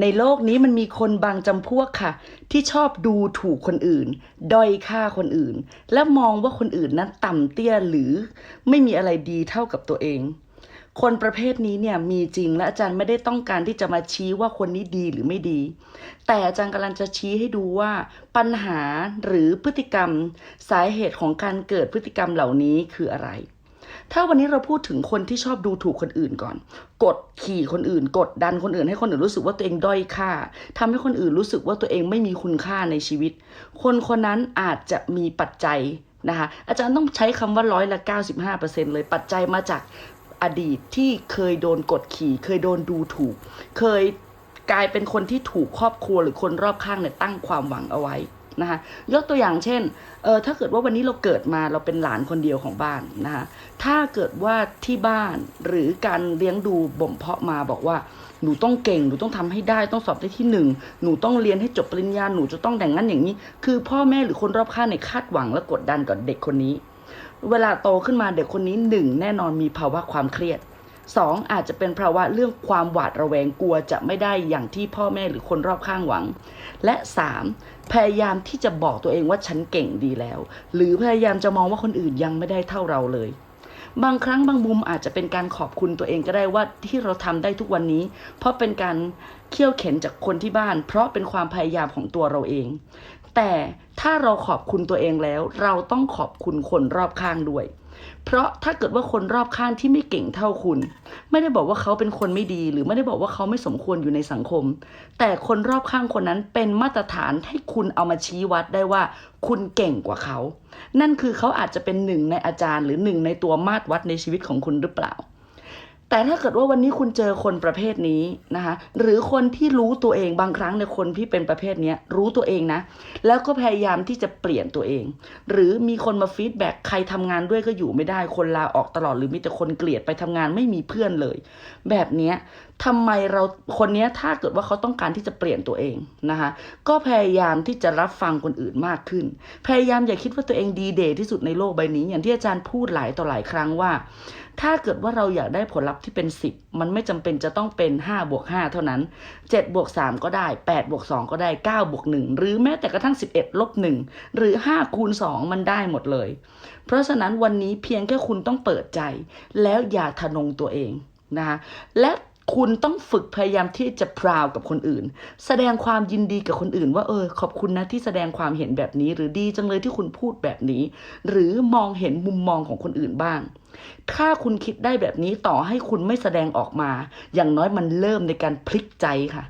ในโลกนี้มันมีคนบางจำพวกค่ะ ที่ชอบดูถูกคนอื่น ด้อยค่าคนอื่น และมองว่าคนอื่นนั้นต่ำเตี้ยหรือไม่มีอะไรดีเท่ากับตัวเอง คนประเภทนี้เนี่ยมีจริงและอาจารย์ไม่ได้ต้องการที่จะมาชี้ว่าคนนี้ดีหรือไม่ดี แต่อาจารย์กำลังจะชี้ให้ดูว่า ปัญหาหรือพฤติกรรม สาเหตุของการเกิดพฤติกรรมเหล่านี้คืออะไร ถ้าวันนี้เราพูดถึงคนที่ชอบดูถูกคนอื่นก่อน กดขี่คนอื่น กดดันคนอื่น ให้คนอื่นรู้สึกว่าตัวเองด้อยค่าทำให้คนอื่นรู้สึกว่าตัวเองไม่มีคุณค่าในชีวิต คนคนนั้นอาจจะมีปัจจัยนะคะอาจารย์ต้องใช้คำว่าร้อยละ 95%เลยปัจจัยมาจากอดีตที่เคยโดนกดขี่ เคยโดนดูถูก เคยกลายเป็นคนที่ถูกครอบครัวหรือคนรอบข้างเนี่ยตั้งความหวังเอาไว้ นะคะยกตัวอย่างเช่นเออถ้าเกิดว่าวันนี้เราเกิดมาเราเป็นหลานคนเดียวของบ้านนะคะถ้าเกิดว่าที่บ้านหรือการเลี้ยงดูบ่มเพาะมาบอกว่าหนูต้องเก่งหนูต้องทำให้ได้ต้องสอบได้ที่หนึ่งหนูต้องเรียนให้จบปริญญาหนูจะต้องแต่งนั้นอย่างนี้ คือพ่อแม่หรือคนรอบข้างในคาดหวังและกดดันกับเด็กคนนี้ เวลาโตขึ้นมาเด็กคนนี้หนึ่งแน่นอนมีภาวะความเครียด สองอาจจะเป็นภาวะเรื่องความหวาดระแวงกลัวจะไม่ได้อย่างที่พ่อแม่หรือคนรอบข้างหวัง และสามพยายามที่จะบอกตัวเองว่าฉันเก่งดีแล้ว หรือพยายามจะมองว่าคนอื่นยังไม่ได้เท่าเราเลย บางครั้งบางมุมอาจจะเป็นการขอบคุณตัวเองก็ได้ว่าที่เราทำได้ทุกวันนี้ เพราะเป็นการเคี่ยวเข็นจากคนที่บ้าน เพราะเป็นความพยายามของตัวเราเอง แต่ถ้าเราขอบคุณตัวเองแล้ว เราต้องขอบคุณคนรอบข้างด้วย เพราะถ้าเกิดว่าคนรอบข้างที่ไม่เก่งเท่าคุณ ไม่ได้บอกว่าเขาเป็นคนไม่ดี หรือไม่ได้บอกว่าเขาไม่สมควรอยู่ในสังคม แต่คนรอบข้างคนนั้นเป็นมาตรฐานให้คุณเอามาชี้วัดได้ว่า คุณเก่งกว่าเขา นั่นคือเขาอาจจะเป็นหนึ่งในอาจารย์ หรือหนึ่งในตัวมาตรวัดในชีวิตของคุณหรือเปล่า แต่ถ้าเกิดว่าวันนี้คุณเจอคนประเภทนี้นะคะหรือคนที่รู้ตัวเองบางครั้งในคนที่เป็นประเภทนี้รู้ตัวเองนะ แล้วก็พยายามที่จะเปลี่ยนตัวเอง หรือมีคนมาฟีดแบ็กใครทำงานด้วยก็อยู่ไม่ได้คนลาออกตลอดหรือมีแต่คนเกลียดไปทำงานไม่มีเพื่อนเลย แบบนี้ทำไมเราคนนี้ถ้าเกิดว่าเขาต้องการที่จะเปลี่ยนตัวเองนะคะก็พยายามที่จะรับฟังคนอื่นมากขึ้น พยายามอย่าคิดว่าตัวเองดีเดย์ที่สุดในโลกใบนี้ อย่างที่อาจารย์พูดหลายต่อหลายครั้งว่า ถ้าเกิดว่าเราอยากได้ผลลัพธ์ที่เป็น 10 มันไม่จำเป็นจะต้องเป็น5บวก5เท่านั้น7บวก3ก็ได้8บวก2ก็ได้9บวก1หรือแม้แต่กระทั่ง 11ลบ1หรือ5คูณ2มันได้หมดเลย เพราะฉะนั้นวันนี้เพียงแค่คุณต้องเปิดใจ แล้วอย่าทะนงตัวเองนะคะและ คุณต้องฝึกพยายามที่จะพราวกับคนอื่น แสดงความยินดีกับคนอื่น ว่าเออขอบคุณนะที่แสดงความเห็นแบบนี้ หรือดีจังเลยที่คุณพูดแบบนี้ หรือมองเห็นมุมมองของคนอื่นบ้าง ถ้าคุณคิดได้แบบนี้ต่อให้คุณไม่แสดงออกมา อย่างน้อยมันเริ่มในการพลิกใจค่ะ